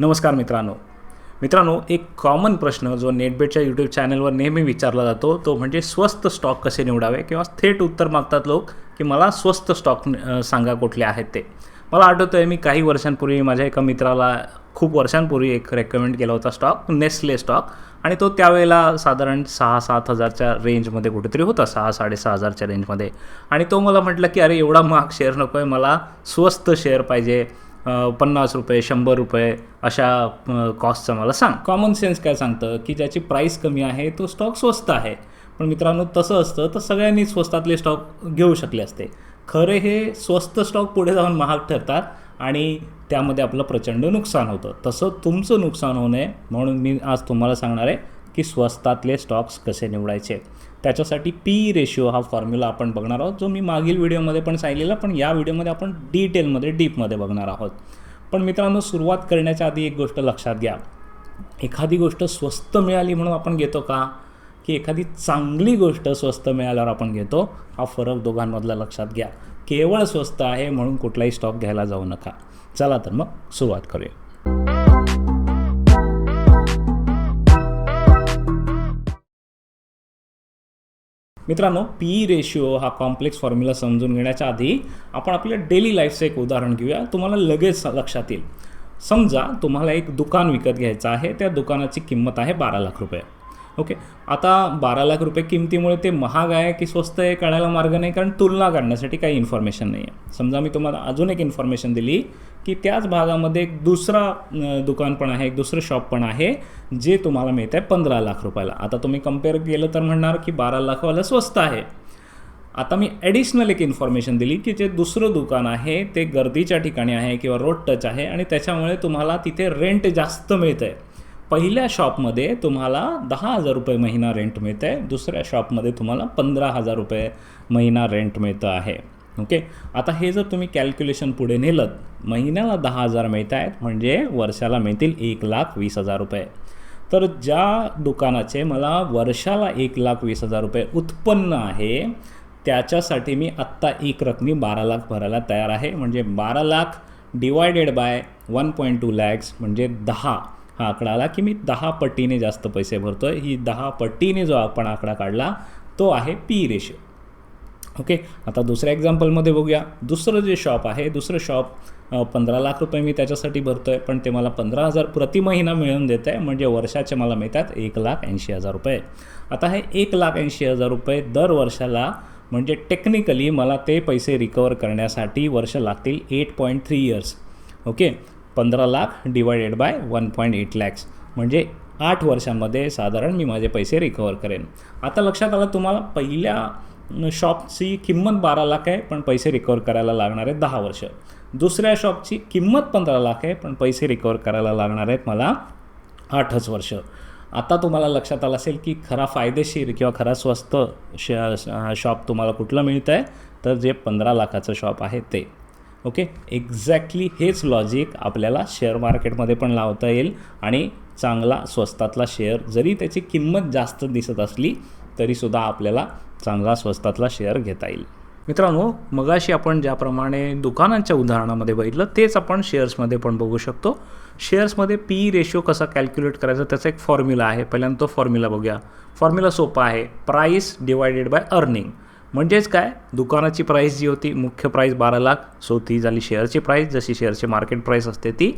नमस्कार मित्रांनो. मित्रांनो एक कॉमन प्रश्न जो नेटबेटच्या यूट्यूब चॅनलवर नेहमी विचारला जातो तो म्हणजे स्वस्त स्टॉक कसे निवडावे किंवा थेट उत्तर मागतात लोक की मला स्वस्त स्टॉक सांगा कुठले आहेत ते. मला आठवतं आहे मी काही वर्षांपूर्वी माझ्या एका मित्राला खूप वर्षांपूर्वी एक रेकमेंड केला होता स्टॉक नेस्ले स्टॉक आणि तो त्यावेळेला साधारण सहा सात हजारच्या रेंजमध्ये कुठेतरी होता सहा साडेसहा हजारच्या रेंजमध्ये आणि तो मला म्हटलं की अरे एवढा महाग शेअर नको आहे मला स्वस्त शेअर पाहिजे. पन्नास रुपये शंभर रुपये अशा कॉस्टचा कॉस्टचं मला सांग. कॉमन सेन्स काय सांगतं? की ज्याची प्राईस कमी आहे तो स्टॉक स्वस्त आहे. पण मित्रांनो तसं असतं तर सगळ्यांनी स्वस्तातले स्टॉक घेऊ शकले असते. खरे हे स्वस्त स्टॉक पुढे जाऊन महाग ठरतात आणि त्यामध्ये आपलं प्रचंड नुकसान होतं. तसं तुमचं नुकसान होऊ नये म्हणून मी आज तुम्हाला सांगणार आहे की स्वस्तातले स्टॉक्स कसे निवडायचे. त्याच्यासाठी पी रेशिओ हा फॉर्म्युला आपण बघणार आहोत जो मी मागील व्हिडिओमध्ये पण सांगितलेला पण या व्हिडिओमध्ये आपण डिटेलमध्ये डीपमध्ये बघणार आहोत. पण मित्रांनो सुरुवात करण्याच्या आधी एक गोष्ट लक्षात घ्या. एखादी गोष्ट स्वस्त मिळाली म्हणून आपण घेतो का? की एखादी चांगली गोष्ट स्वस्त मिळाल्यावर आपण घेतो? हा फरक दोघांमधला लक्षात घ्या. केवळ स्वस्त आहे म्हणून कुठलाही स्टॉक घ्यायला जाऊ नका. चला तर मग सुरुवात करूया. मित्रांनो पी रेशिओ हा कॉम्प्लेक्स फॉर्म्युला समजून घेण्याच्या आधी आपण आपल्या डेली लाईफचं एक उदाहरण घेऊया. तुम्हाला लगेच लक्षात येईल. समजा तुम्हाला एक दुकान विकत घ्यायचं आहे. त्या दुकानाची किंमत आहे बारा लाख रुपये. ओके? आता बारा लाख रुपये किमतीमुळे ते महाग आहे की स्वस्त आहे कळायला मार्ग नाही कारण तुलना काढण्यासाठी काही इन्फॉर्मेशन नाही आहे समजा मी तुम्हाला अजून एक इन्फॉर्मेशन दिली. की त्याच भागामध्ये एक दुसरा दुकान पण आहे एक दुसरं शॉप पण आहे जे तुम्हाला मिळत आहे पंधरा लाख रुपयाला. आता तुम्ही कंपेअर केलं तर म्हणणार की बारा लाखवाला स्वस्त आहे. आता मी ॲडिशनल एक इन्फॉर्मेशन दिली की जे दुसरं दुकान आहे ते गर्दीच्या ठिकाणी आहे किंवा रोड टच आहे आणि त्याच्यामुळे तुम्हाला तिथे रेंट जास्त मिळतं आहे पहिल्या शॉपमध्ये तुम्हाला दहा हजार रुपये महिना रेंट मिळतं आहे दुसऱ्या शॉपमध्ये तुम्हाला पंधरा हजार रुपये महिना रेंट मिळतं आहे. ओके आता हे जर तुम्ही कॅल्क्युलेशन पुढे नेलं महिन्याला दहा हजार मिळत आहेत म्हणजे वर्षाला मिळतील एक लाख वीस हजार रुपये. तर ज्या दुकानाचे मला वर्षाला एक लाख वीस हजार रुपये उत्पन्न आहे त्याच्यासाठी मी आत्ता एक रकमी बारा लाख भरायला तयार आहे. म्हणजे बारा lakh divided by one point two lakhs म्हणजे दहा. हा आकडा आला की मी दहा पटीने जास्त पैसे भरतो आहे ही दहा पटीने जो आपण आकडा काढला तो आहे पी रेशो ओके? आता दुसऱ्या एक्झाम्पलमध्ये बघूया. दुसरं जे शॉप आहे दुसरं शॉप पंधरा लाख रुपये मी त्याच्यासाठी भरतो आहे पण ते मला पंधरा हजार प्रति महिना मिळून देत आहे म्हणजे वर्षाचे मला मिळतात एक लाख ऐंशी हजार रुपये. आता हे एक लाख ऐंशी हजार रुपये दर वर्षाला म्हणजे टेक्निकली मला ते पैसे रिकवर करण्यासाठी वर्ष लागतील eight point three years okay? पंधरा lakh divided by one point eight lakhs म्हणजे आठ वर्षांमध्ये साधारण मी माझे पैसे रिकवर करेन. आता लक्षात आलं तुम्हाला पहिल्या शॉपची किंमत बारा लाख आहे पण पैसे रिकवर करायला लागणार आहेत दहा वर्ष. दुसऱ्या शॉपची किंमत पंधरा लाख आहे पण पैसे रिकवर करायला लागणार आहेत मला आठच वर्ष. आता तुम्हाला लक्षात आलं असेल की खरा फायदेशीर किंवा खरा स्वस्त श शॉप तुम्हाला कुठलं मिळतं आहे तर जे पंधरा लाखाचं शॉप आहे ते. ओके? एक्झॅक्टली हेच लॉजिक आपल्याला शेअर मार्केटमध्ये पण लावता येईल आणि चांगला स्वस्तातला शेअर जरी त्याची किंमत जास्त दिसत असली तरीसुद्धा आपल्याला चांगला स्वस्तातला शेअर घेता येईल. मित्रांनो मगाशी आपण ज्याप्रमाणे दुकानांच्या उदाहरणामध्ये बघितलं तेच आपण शेअर्समध्ये पण बघू शकतो. शेअर्समध्ये पी रेशो कसा कॅल्क्युलेट करायचा त्याचा एक फॉर्म्युला आहे. पहिल्यांदा तो फॉर्म्युला बघूया. फॉर्म्युला सोपा आहे. प्राईस डिवायडेड बाय अर्निंग म्हणजेच काय? दुकानाची प्राईस जी होती मुख्य प्राईस बारा लाख सो ती झाली शेअरची प्राईस जशी शेअरची मार्केट प्राईस असते ती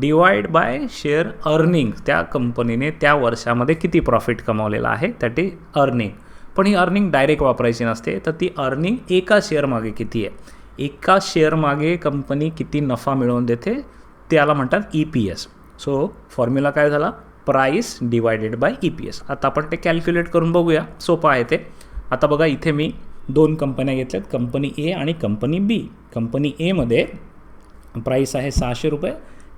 डिवाइड बाय शेअर अर्निंग त्या कंपनीने त्या वर्षामध्ये किती प्रॉफिट कमावलेला आहे? त्याटी अर्निंग पण ही अर्निंग डायरेक्ट वापरायची नसते तर ती अर्निंग एका शेअरमागे किती आहे? एका शेअरमागे कंपनी किती नफा मिळवून देते? त्याला म्हणतात E P S so formula काय झाला? Price divided by E P S आता आपण ते कॅल्क्युलेट करून बघूया. सोपं आहे ते. आता बघा इथे मी दोन कंपन्या घेतल्यात. कंपनी ए आणि कंपनी बी कंपनी एमध्ये प्राईस आहे सहाशे रुपये.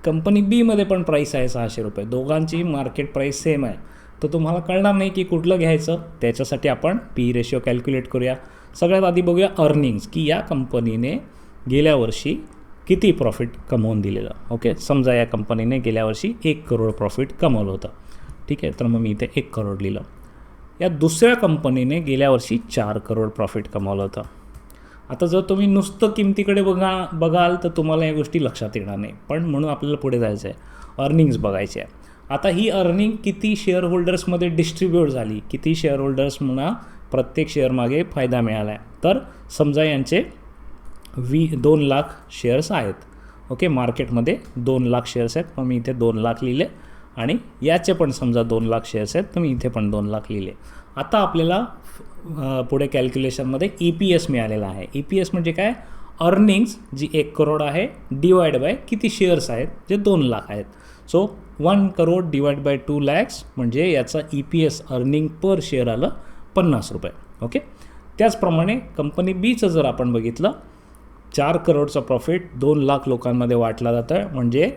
कंपनी बीमध्ये पण प्राईस आहे सहाशे रुपये. दोघांची मार्केट प्राईस सेम आहे. तर तुम्हाला कळणार नाही की कुठलं घ्यायचं. त्याच्यासाठी आपण पी रेशिओ कॅल्क्युलेट करूया. सगळ्यात आधी बघूया अर्निंग्स की या कंपनीने गेल्या वर्षी किती प्रॉफिट कमवून दिलेलं. ओके समजा या कंपनीने गेल्या वर्षी एक करोड प्रॉफिट कमवलं होतं. ठीक आहे? तर मग मी इथे एक करोड लिहिलं. या दुसऱ्या कंपनीने गेल्या वर्षी चार करोड प्रॉफिट कमावलं होतं. आता जर तुम्ही नुसतं किमतीकडे बघा बघाल तर तुम्हाला या गोष्टी लक्षात येणार नाही. पण म्हणून आपल्याला पुढे जायचं आहे अर्निंग्स बघायचे आहे आता ही अर्निंग किती शेअर होल्डर्समध्ये डिस्ट्रीब्यूट झाली? किती शेअर होल्डर्स म्हणा प्रत्येक शेअरमागे फायदा मिळाला आहे तर समजा यांचे वी दोन लाख शेअर्स आहेत. ओके मार्केटमध्ये दोन लाख शेअर्स आहेत. मग मी इथे दोन लाख लिहिले. आणि याचे पण समजा दोन लाख शेअर्स आहेत तर मी इथे पण दोन लाख लिहिले. आता आपल्याला पुढे कॅल्क्युलेशनमध्ये ई पी एस मिळालेला आहे. ई पी एस म्हणजे काय? अर्निंग्स जी एक करोड आहे डिवाइड बाय किती शेअर्स आहेत जे दोन लाख आहेत. So one crore divide by two lakhs म्हणजे याचा E P S earning per share आलं पन्नास रुपये. ओके त्याचप्रमाणे कंपनी बीचं जर आपण बघितलं चार करोडचा प्रॉफिट दोन लाख लोकांमध्ये वाटला जातं आहे म्हणजे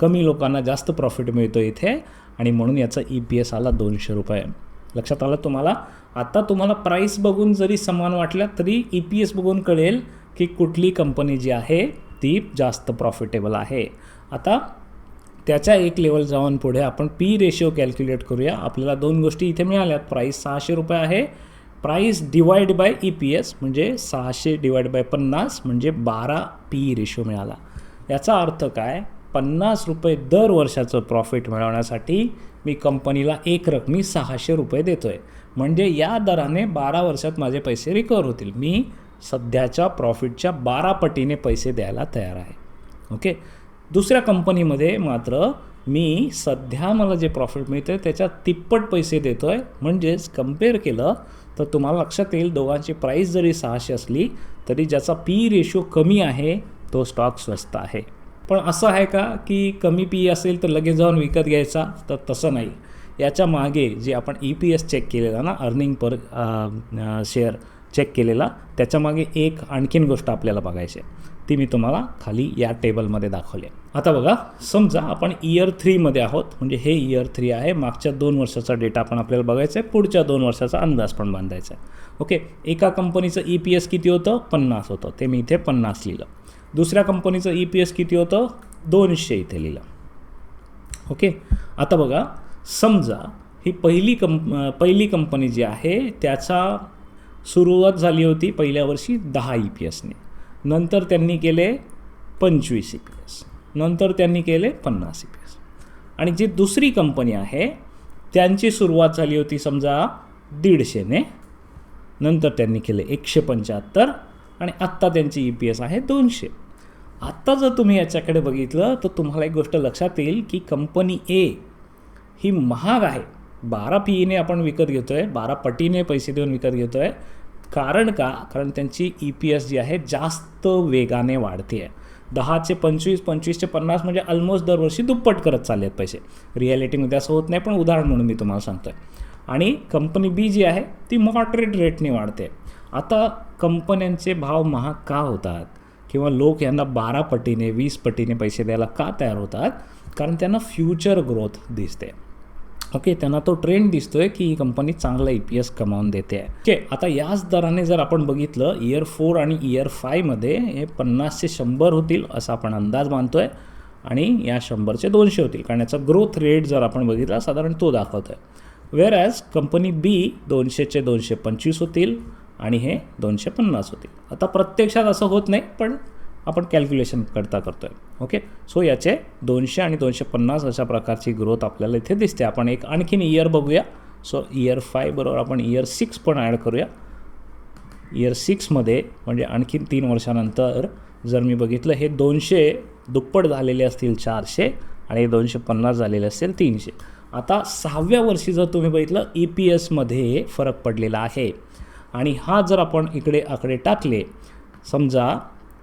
कमी लोकांना जास्त प्रॉफिट मिळतो इथे आणि म्हणून याचा ई पी एस आला दोनशे रुपये. लक्षात आलं तुम्हाला? आता तुम्हाला प्राईस बघून जरी समान वाटल्या तरी ई पी एस बघून कळेल की कुठली कंपनी जी आहे ती जास्त प्रॉफिटेबल आहे. आता त्याच्या एक लेवल जाऊन पुढे आपण पी रेशिओ कॅल्क्युलेट करूया. आपल्याला दोन गोष्टी इथे मिळाल्यात. प्राईस सहाशे रुपये आहे. Price divide by E P S म्हणजे सहाशे डिवाइड बाय पन्नास म्हणजे बारा पी रेशो मिळाला. याचा अर्थ काय? पन्नास रुपये दर वर्षाचं प्रॉफिट मिळवण्यासाठी मी कंपनीला एक रकमी सहाशे रुपये देतो आहे म्हणजे या दराने बारा वर्षात माझे पैसे रिकवर होतील. मी सध्याच्या प्रॉफिटच्या बारा पटीने पैसे द्यायला तयार आहे. ओके दुसऱ्या कंपनीमध्ये मात्र मी सध्या मला जे प्रॉफिट मिळतं आहे त्याच्यात तिप्पट पैसे देतो आहे म्हणजेच कंपेअर केलं तर तुम्हाला लक्षात येईल दोघांची प्राईस जरी सहाशे असली तरी ज्याचा पी रेशो कमी आहे तो स्टॉक स्वस्त आहे. पण असं आहे का की कमी पी असेल तर लगेच जाऊन विकत घ्यायचा? तर तसं नाही. याच्या मागे जे आपण ई पी एस चेक केलेला ना अर्निंग पर शेअर चेक केलेला त्याच्यामागे एक आणखीन गोष्ट आपल्याला बघायची आहे. ती मी तुम्हाला खाली या टेबलमध्ये दाखवली आता बघा समजा आपण इयर थ्रीमध्ये आहोत म्हणजे हे इयर थ्री आहे मागच्या दोन वर्षाचा डेटा आपण आपल्याला बघायचा आहे पुढच्या दोन वर्षाचा अंदाज पण बांधायचा आहे. ओके एका कंपनीचं ई पी एस किती होतं? पन्नास होतं. ते मी इथे पन्नास लिहिलं. दुसऱ्या कंपनीचं ई पी एस किती होतं? दोनशे इथे लिहिलं. ओके आता बघा समजा ही पहिली कंप पहिली कंपनी जी आहे त्याचा सुरुवात झाली होती पहिल्या वर्षी दहा ई पी एसने नंतर त्यांनी केले पंचवीस ई पी एस नंतर त्यांनी केले पन्नास ई पी एस आणि जी दुसरी कंपनी आहे त्यांची सुरुवात झाली होती समजा दीडशेने नंतर त्यांनी केले एकशे पंच्याहत्तर आणि आत्ता त्यांची ई पी एस आहे दोनशे. आत्ता जर तुम्ही याच्याकडे बघितलं तर तुम्हाला एक गोष्ट लक्षात येईल की कंपनी ए ही महाग आहे. बारा पीईने आपण विकत घेतो आहे बारा पटीने पैसे देऊन विकत घेतो आहे कारण का? कारण त्यांची ई पी एस जी आहे जास्त वेगाने वाढते आहे दहाचे पंचवीस पंचवीसचे पन्नास म्हणजे ऑलमोस्ट दरवर्षी दुप्पट करत चालले आहेत पैसे रिॲलिटीमध्ये असं होत नाही पण उदाहरण म्हणून मी तुम्हाला सांगतो आहे आणि कंपनी बी जी आहे ती मॉडरेट रेटने वाढते. आता कंपन्यांचे भाव महाग का होतात? किंवा लोक यांना बारा पटीने वीस पटीने पैसे द्यायला का तयार होतात? कारण त्यांना फ्युचर ग्रोथ दिसते. ओके त्यांना तो ट्रेंड दिसतोय की ही कंपनी चांगला ई पी एस कमावून देते. आहे ओके आता याच दराने जर आपण बघितलं इयर फोर आणि इयर फायमध्ये हे पन्नासचे शंभर होतील असा आपण अंदाज मानतोय आणि या शंभरचे दोनशे होतील कारण याचा ग्रोथ रेट जर आपण बघितला साधारण तो दाखवतो आहे वेअर ॲज कंपनी बी दोनशेचे दोनशे पंचवीस होतील आणि हे दोनशे पन्नास होतील. आता प्रत्यक्षात असं होत नाही पण आपण कॅल्क्युलेशन करता करतो आहे ओके सो याचे दोनशे आणि दोनशे पन्नास अशा प्रकारची ग्रोथ आपल्याला इथे दिसते. आपण एक आणखीन इयर बघूया. सो इयर फाय बरोबर आपण इयर सिक्स पण ॲड करूया. इयर सिक्समध्ये म्हणजे आणखीन तीन वर्षानंतर जर मी बघितलं हे दोनशे दुप्पट झालेले असतील चारशे आणि दोनशे पन्नास झालेले असतील तीनशे. आता सहाव्या वर्षी जर तुम्ही बघितलं ई पी एसमध्ये फरक पडलेला आहे. आणि हा जर आपण इकडे आकडे टाकले समजा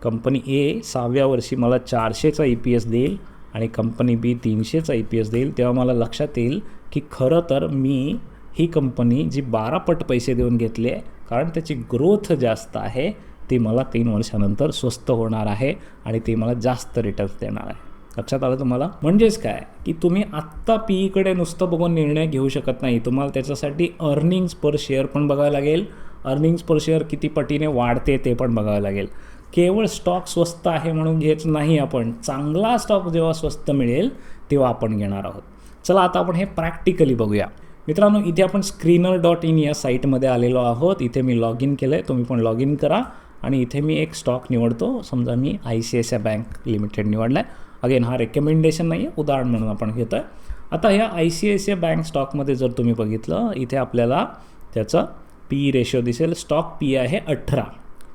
कंपनी ए सहाव्या वर्षी मला चारशेचा ई पी एस देईल आणि कंपनी बी तीनशेचा ई पी एस देईल तेव्हा मला लक्षात येईल की खरं तर मी ही कंपनी जी बारा पट पैसे देऊन घेतली आहे कारण त्याची ग्रोथ जास्त आहे ती मला तीन वर्षानंतर स्वस्त होणार आहे आणि ती मला जास्त रिटर्न्स देणार आहे. लक्षात आलं तुम्हाला? म्हणजेच काय? की तुम्ही आत्ता पीईकडे नुसतं बघून निर्णय घेऊ शकत नाही. तुम्हाला त्याच्यासाठी अर्निंग्स पर शेअर पण बघावं लागेल. अर्निंग्स पर शेअर किती पटीने वाढते ते पण बघावं लागेल. केवळ स्टॉक स्वस्त आहे म्हणून घेत नाही आपण. चांगला स्टॉक जेव्हा स्वस्त मिळेल तेव्हा आपण घेणार आहोत. चला आता आपण हे प्रॅक्टिकली बघूया. मित्रांनो इथे आपण स्क्रीनर डॉट इन या साईटमध्ये आलेलो आहोत. इथे मी लॉग इन केलं आहे तुम्ही पण लॉग इन करा. आणि इथे मी एक स्टॉक निवडतो. समजा मी I C I C I bank limited निवडला आहे अगेन हा रेकमेंडेशन नाही आहे उदाहरण म्हणून आपण घेतो आहे आता ह्या I C I C I bank स्टॉकमध्ये जर तुम्ही बघितलं इथे आपल्याला त्याचं पी रेशो दिसेल. स्टॉक पी आहे अठरा.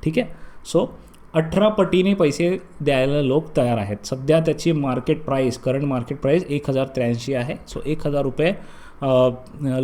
ठीक आहे? सो अठरा पटीने पैसे द्यायला लोक तयार आहेत. सध्या त्याची market price current market price एक हजार त्र्याऐंशी आहे. सो एक हजार रुपये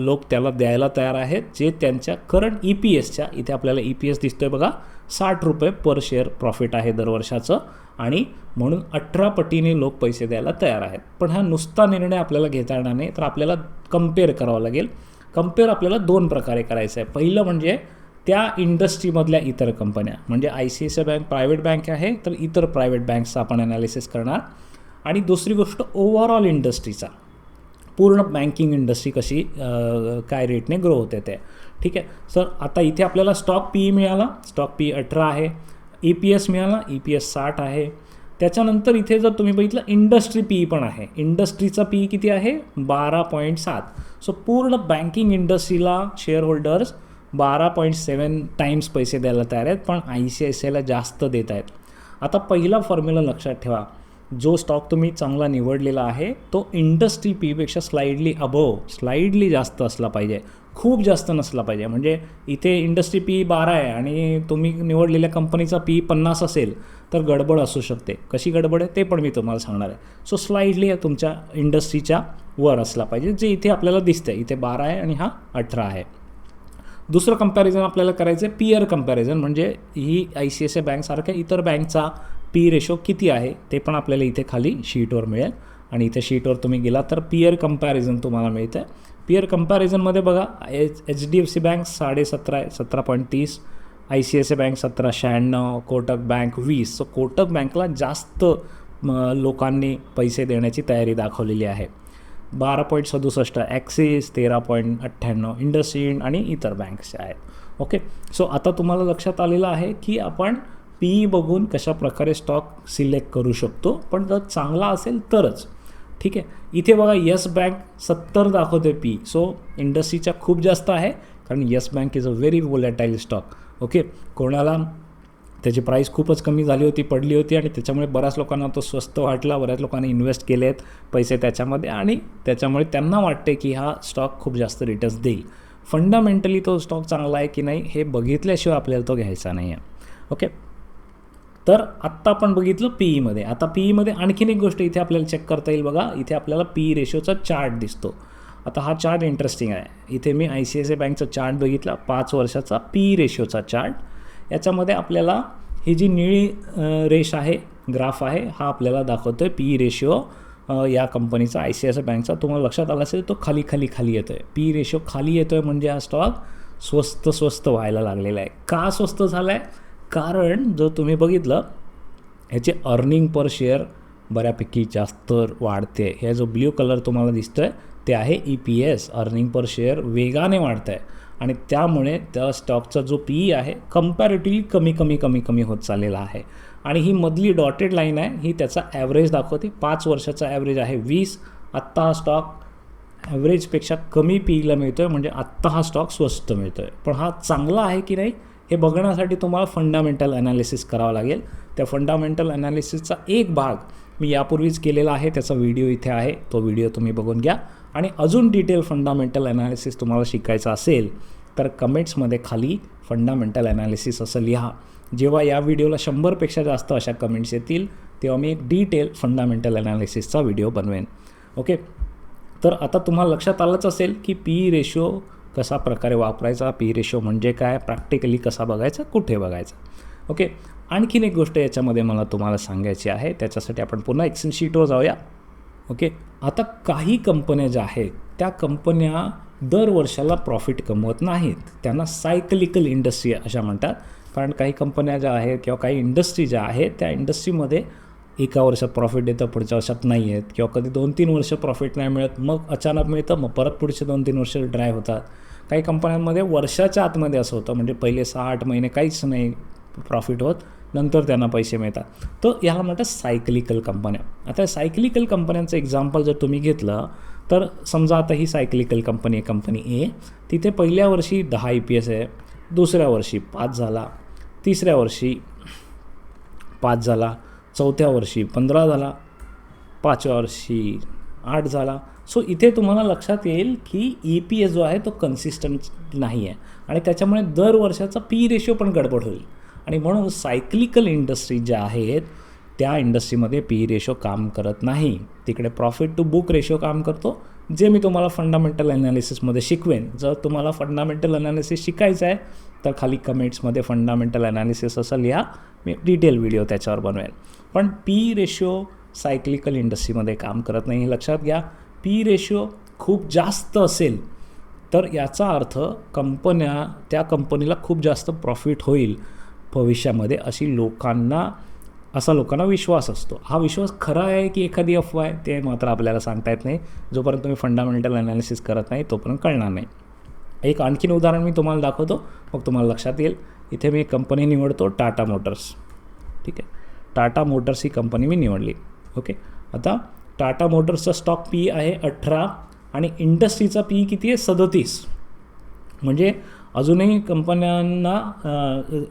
लोक त्याला द्यायला तयार आहेत. जे त्यांच्या करंट ई पी एसच्या इथे आपल्याला ई पी एस दिसतोय बघा साठ रुपये पर शेअर प्रॉफिट आहे दरवर्षाचं. आणि म्हणून अठरा पटीने लोक पैसे द्यायला तयार आहेत. पण हा नुसता निर्णय आपल्याला घेता येणार नाही तर आपल्याला कंपेअर करावं लागेल. कंपेअर आपल्याला दोन प्रकारे करायचं आहे पहिलं म्हणजे त्या इंडस्ट्रीमधल्या इतर कंपन्या म्हणजे I C I C I bank private bank आहे तर इतर प्रायव्हेट बँक्सचा आपण ॲनालिसिस करणार. आणि दुसरी गोष्ट ओव्हरऑल इंडस्ट्रीचा पूर्ण बँकिंग इंडस्ट्री कशी काय रेटने ग्रो होते ते. ठीक आहे? सर आता इथे आपल्याला स्टॉक पी मिळाला. स्टॉक पी अठरा आहे. ई पी एस मिळाला. ई पी एस साठ आहे. त्याच्यानंतर इथे जर तुम्ही बघितलं इंडस्ट्री पी पण आहे. इंडस्ट्रीचा पी किती आहे? बारा पॉईंट सात. सो पूर्ण बँकिंग इंडस्ट्रीला शेअर होल्डर्स बारा पॉईंट सेवन टाईम्स पैसे द्यायला तयार आहेत पण आय सी आय सी आयला जास्त देत आहेत. आता पहिला फॉर्म्युला लक्षात ठेवा. जो स्टॉक तुम्ही चांगला निवडलेला आहे तो इंडस्ट्री पीपेक्षा स्लाइडली अबव स्लाइडली जास्त असला पाहिजे. खूप जास्त नसला पाहिजे. म्हणजे इथे इंडस्ट्री पी बारा आहे आणि तुम्ही निवडलेल्या कंपनीचा पी पन्नास असेल तर गडबड असू शकते. कशी गडबड आहे ते पण मी तुम्हाला सांगणार आहे. सो स्लाइडली तुमच्या इंडस्ट्रीच्या वर असला पाहिजे जे इथे आपल्याला दिसतंय. इथे बारा आहे आणि हा अठरा आहे. दुसरं कंपॅरिझन आपल्याला करायचं आहे पीयर कंपॅरिझन म्हणजे ही आय सी एस आय बँकसारख्या इतर बँकचा पी रेशो किती आहे ते पण आपल्याला इथे खाली शीटवर मिळेल. आणि इथे शीटवर तुम्ही गेला तर पीयर कंपॅरिझन तुम्हाला मिळतं आहे कंपॅरिझनमध्ये बघा H H D F C bank साडेसतरा आहे सतरा पॉईंट तीस. I C S I bank सतरा शहाण्णव कोटक बँक वीस. सो कोटक बँकला जास्त लोकांनी पैसे देण्याची तयारी दाखवलेली आहे. बारा पॉईंट सदुसष्ट ॲक्सिस तेरा पॉईंट अठ्ठ्याण्णव इंडसइंड आणि इतर बँक्स आहेत. ओके सो आता तुम्हाला लक्षात आलेलं आहे की आपण पी बघून कशा प्रकारे स्टॉक सिलेक्ट करू शकतो. पण जर चांगला असेल तरच. ठीक आहे? इथे बघा येस बँक सत्तर दाखवते पी सो इंडस्ट्रीच्या खूप जास्त आहे. कारण yes bank is a very volatile stock okay कोणाला त्याची प्राईस खूपच कमी झाली होती पडली होती आणि त्याच्यामुळे बऱ्याच लोकांना तो स्वस्त वाटला बऱ्याच लोकांनी इन्व्हेस्ट केले आहेत पैसे त्याच्यामध्ये आणि त्याच्यामुळे त्यांना वाटते की हा स्टॉक खूप जास्त रिटर्न्स देईल. फंडामेंटली तो स्टॉक चांगला आहे की नाही हे बघितल्याशिवाय आपल्याला तो घ्यायचा नाही आहे ओके तर आत्ता आपण बघितलं पी ईमध्ये आता पी ईमध्ये आणखीन एक गोष्ट इथे आपल्याला चेक करता येईल बघा. इथे आपल्याला पी रेशोचा चार्ट दिसतो. आता हा चार्ट इंटरेस्टिंग आहे. इथे मी आय सी आय सी बँकचा चार्ट बघितला. पाच वर्षाचा पी रेशोचा चार्ट याच्यामध्ये आपल्याला ही जी निळी रेष आहे ग्राफ आहे हा आपल्याला दाखवतो आहे पी रेशिओ या कंपनीचा आय सी आय सी बँकचा तुम्हाला लक्षात आला असेल तो खाली खाली खाली येतो आहे पी रेशो खाली येतो आहे म्हणजे हा स्टॉक स्वस्त स्वस्त व्हायला लागलेला आहे. का स्वस्त झाला आहे कारण जर तुम्ही बघितलं ह्याचे अर्निंग पर शेअर बऱ्यापैकी जास्त वाढते. हे जो ब्ल्यू कलर तुम्हाला दिसतो आहे ते आहे E P S earning per share वेगाने वाढतं आहे आणि त्यामुळे त्या स्टॉकचा जो पी ई आहे कम्पॅरेटिव्हली कमी कमी कमी कमी होत चाललेला आहे. आणि ही मधली डॉटेड लाईन आहे ही त्याचा ॲव्हरेज दाखवते. पाच वर्षाचा ॲव्हरेज आहे. वीस आत्ता हा स्टॉक ॲव्हरेजपेक्षा कमी पीला मिळतो आहे म्हणजे आत्ता हा स्टॉक स्वस्त मिळतो आहे पण हा चांगला आहे की नाही हे बघण्यासाठी तुम्हाला फंडामेंटल ॲनालिसिस करावं लागेल. त्या फंडामेंटल ॲनालिसिसचा एक भाग मी यापूर्वीच केलेला आहे त्याचा व्हिडिओ इथे आहे. तो व्हिडिओ तुम्ही बघून घ्या. आणि अजून डिटेल फंडामेंटल ॲनालिसिस तुम्हाला शिकायचं असेल तर कमेंट्समध्ये खाली फंडामेंटल ॲनालिसिस असं लिहा. जेव्हा या व्हिडिओला शंभरपेक्षा जास्त अशा कमेंट्स येतील तेव्हा मी एक डिटेल फंडामेंटल ॲनालिसिसचा व्हिडिओ बनवेन. ओके तर आता तुम्हाला लक्षात आलंच असेल की पी रेशो कसा प्रकारे वापरायचा पी रेशो म्हणजे काय प्रॅक्टिकली कसा बघायचा कुठे बघायचा. ओके आणखीन एक गोष्ट याच्यामध्ये मला तुम्हाला सांगायची आहे त्याच्यासाठी आपण पुन्हा एक्सेल शीटवर जाऊया. ओके आता काही कंपन्या ज्या आहेत त्या कंपन्या दर वर्षाला प्रॉफिट कमवत नाहीत. त्यांना सायकलिकल इंडस्ट्री अशा म्हणतात. कारण काही कंपन्या ज्या आहेत किंवा काही इंडस्ट्री ज्या आहेत त्या इंडस्ट्रीमध्ये एका वर्षात प्रॉफिट देतं पुढच्या वर्षात नाही आहेत किंवा कधी दोन तीन वर्ष प्रॉफिट नाही मिळत मग अचानक मिळतं मग परत पुढचे दोन तीन वर्ष ड्राय होतात. काही कंपन्यांमध्ये वर्षाच्या आतमध्ये असं होतं. म्हणजे पहिले सहा आठ महिने काहीच नाही प्रॉफिट होत. नंतर त्यांना पैसे मिळतात. तर ह्याला म्हणतात सायकलिकल कंपन्या आता सायकलिकल कंपन्यांचं एक्झाम्पल जर तुम्ही घेतलं तर समजा आता ही सायकलिकल कंपनी आहे कंपनी ए तिथे पहिल्या वर्षी दहा ई पी एस आहे दुसऱ्या वर्षी पाच झाला तिसऱ्या वर्षी पाच झाला चौथ्या वर्षी पंधरा झाला पाचव्या वर्षी आठ झाला. सो इथे तुम्हाला लक्षात येईल की ई पी एस जो आहे तो कन्सिस्टंट नाही आहे आणि त्याच्यामुळे दर वर्षाचा पी रेशिओ पण गडबड होईल. आणि म्हणून सायक्लिकल इंडस्ट्री ज्या आहेत त्या इंडस्ट्रीमध्ये पी रेशो काम करत नाही. तिकडे प्रॉफिट टू बुक रेशो काम करतो. जे मी तुम्हाला फंडामेंटल ॲनालिसिसमध्ये शिकवेन जर तुम्हाला फंडामेंटल ॲनालिसिस शिकायचं आहे तर खाली कमेंट्समध्ये फंडामेंटल ॲनालिसिस असं लिहा. मी डिटेल व्हिडिओ त्याच्यावर बनवेन. पण पी रेशो सायक्लिकल इंडस्ट्रीमध्ये काम करत नाही हे लक्षात घ्या. पी रेशो खूप जास्त असेल तर याचा अर्थ कंपन्या त्या कंपनीला खूप जास्त प्रॉफिट होईल. भविष्यामध्ये अशी लोकांना असा लोकांना विश्वास असतो. हा विश्वास खरा आहे की एखादी अफवा आहे ते मात्र आपल्याला सांगता येत नाही. जोपर्यंत तुम्ही फंडामेंटल ॲनालिसिस करत नाही तोपर्यंत कळणार नाही. एक आणखीन उदाहरण मी तुम्हाला दाखवतो. मग तुम्हाला लक्षात येईल. इथे मी कंपनी निवडतो टाटा मोटर्स. ठीक आहे? टाटा मोटर्स ही कंपनी मी निवडली. ओके? आता टाटा मोटर्सचा स्टॉक पी आहे अठरा आणि इंडस्ट्रीचा पी किती आहे? सदतीस. म्हणजे अजूनही कंपन्यांना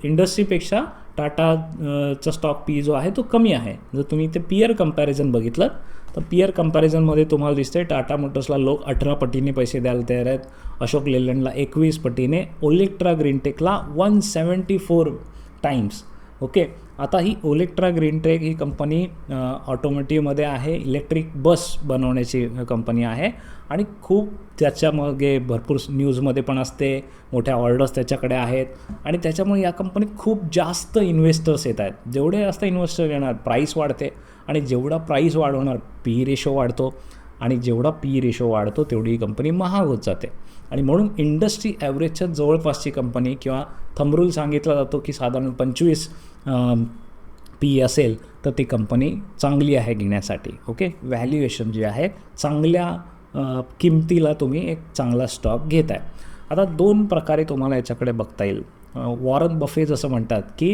इंडस्ट्रीपेक्षा टाटाचा स्टॉक पी जो आहे तो कमी आहे. जर तुम्ही ते पियर कंपॅरिझन बघितलं तर पियर कंपॅरिझनमध्ये तुम्हाला दिसतंय टाटा मोटर्सला लोक अठरा पटीने पैसे द्यायला तयार आहेत. अशोक लेलंडला एकवीस पटीने. Olectra ग्रीनटेकला one seventy four times okay? आता ही ओलेक्ट्रा ग्रीनटेक ही कंपनी ऑटोमोटिव्हमध्ये आहे. इलेक्ट्रिक बस बनवण्याची कंपनी आहे. आणि खूप त्याच्यामागे भरपूर न्यूजमध्ये पण असते. मोठ्या ऑर्डर्स त्याच्याकडे आहेत. आणि त्याच्यामुळे या कंपनीत खूप जास्त इन्व्हेस्टर्स येत आहेत. जेवढे जास्त इन्व्हेस्टर येणार प्राईस वाढते. आणि जेवढा प्राईस वाढवणार पी रेशो वाढतो. आणि जेवढा पी रेशो वाढतो तेवढी ही कंपनी महाग होत जाते. आणि म्हणून इंडस्ट्री ॲव्हरेजच्या जवळपासची कंपनी किंवा थंबरूल सांगितला जातो की साधारण पंचवीस पी असेल तर ती कंपनी चांगली आहे घेण्यासाठी ओके व्हॅल्युएशन जे आहे चांगल्या किमतीला तुम्ही एक चांगला स्टॉक घेत आहे आता दोन प्रकारे तुम्हाला याच्याकडे बघता येईल. वॉरन बफेज असं म्हणतात की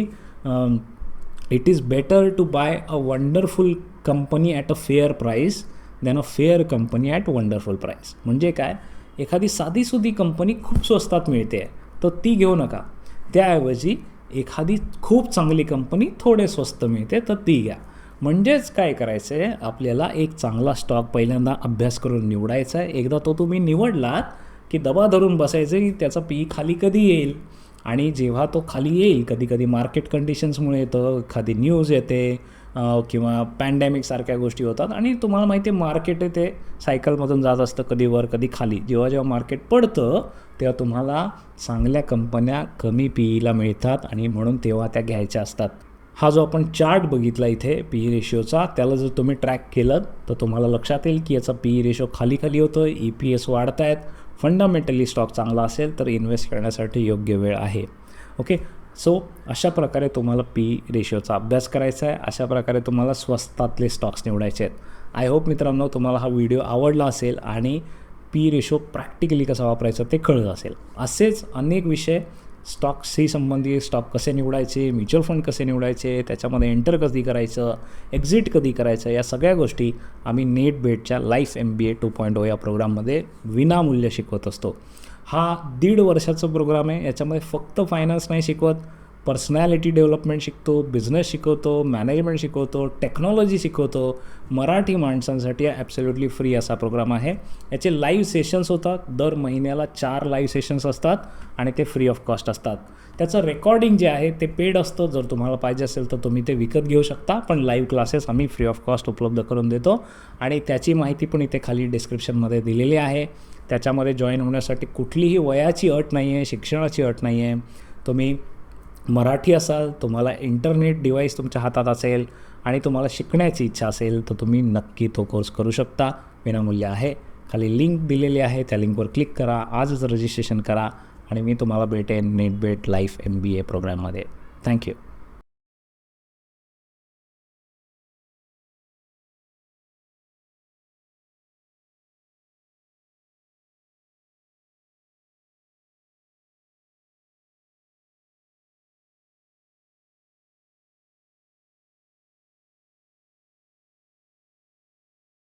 it is better to buy a wonderful company at a fair price than a fair company at wonderful price म्हणजे काय? एखादी साधीसुधी कंपनी खूप स्वस्तात मिळते. तर ती घेऊ नका. त्याऐवजी एखादी खूप चांगली कंपनी थोडे स्वस्त मिळते तर ती घ्या. म्हणजेच काय करायचं आहे आपल्याला एक चांगला स्टॉक पहिल्यांदा अभ्यास करून निवडायचा आहे. एकदा तो तुम्ही निवडलात की दबा धरून बसायचं की त्याचा पी खाली कधी येईल? आणि जेव्हा तो खाली येईल कधी कधी मार्केट कंडिशन्समुळे येतं एखादी न्यूज येते किंवा पॅन्डेमिकसारख्या गोष्टी होतात. आणि तुम्हाला माहिती आहे मार्केट ते सायकलमधून जात असतं कधी वर कधी खाली. जेव्हा जेव्हा मार्केट पडतं तेव्हा तुम्हाला चांगल्या कंपन्या कमी पी ईला मिळतात आणि म्हणून तेव्हा त्या घ्यायच्या असतात. हा जो आपण चार्ट बघितला इथे पी ई रेशिओचा त्याला जर तुम्ही ट्रॅक केलं तर तुम्हाला लक्षात येईल की याचा पी ई रेशो खाली खाली होतं ई पी एस वाढत आहेत फंडामेंटली स्टॉक चांगला असेल तर इन्व्हेस्ट करण्यासाठी योग्य वेळ आहे. ओके सो अशा प्रकारे तुम्हाला पी रेशिओचा अभ्यास करायचा आहे. अशा प्रकारे तुम्हाला स्वस्तातले स्टॉक्स निवडायचे आहेत. आय होप मित्रांनो तुम्हाला हा व्हिडिओ आवडला असेल आणि पी रेशो प्रॅक्टिकली कसा वापरायचा ते कळलं असेल. असेच अनेक विषय स्टॉक्सशी संबंधित स्टॉक कसे निवडायचे म्युच्युअल फंड कसे निवडायचे त्याच्यामध्ये एंटर कधी करायचं एक्झिट कधी करायचं या सगळ्या गोष्टी आम्ही नेट बेटच्या life M B A two point O या प्रोग्राममध्ये विनामूल्य शिकवत असतो. हा दीड वर्षाचा प्रोग्राम आहे. याच्यामध्ये फक्त फायनान्स नाही शिकवत. पर्सनॅलिटी डेव्हलपमेंट शिकतो बिझनेस शिकवतो मॅनेजमेंट शिकवतो टेक्नॉलॉजी शिकवतो. मराठी माणसांसाठी ॲब्सोल्युटली फ्री असा प्रोग्राम आहे. याचे लाईव्ह सेशन्स होतात. दर महिन्याला चार लाईव्ह सेशन्स असतात आणि ते फ्री ऑफ कॉस्ट असतात. त्याचं रेकॉर्डिंग जे आहे ते पेड असतं. जर तुम्हाला पाहिजे असेल तर तुम्ही ते विकत घेऊ शकता. पण लाईव्ह क्लासेस आम्ही फ्री ऑफ कॉस्ट उपलब्ध करून देतो. आणि त्याची माहिती पण इथे खाली डिस्क्रिप्शनमध्ये दिलेली आहे. त्याच्यामध्ये जॉईन होण्यासाठी कुठलीही वयाची अट नाही आहे शिक्षणाची अट नाही आहे तुम्ही मराठी असाल तुम्हाला इंटरनेट डिव्हाइस तुमच्या हातात असेल आणि तुम्हाला शिकण्याची इच्छा असेल तर तुम्ही नक्की तो कोर्स करू शकता. विनामूल्य आहे. खाली लिंक दिलेली आहे. त्या लिंकवर क्लिक करा. आजच रजिस्ट्रेशन करा. आणि मी तुम्हाला भेटेन Netbhet life M B A प्रोग्राममध्ये थँक्यू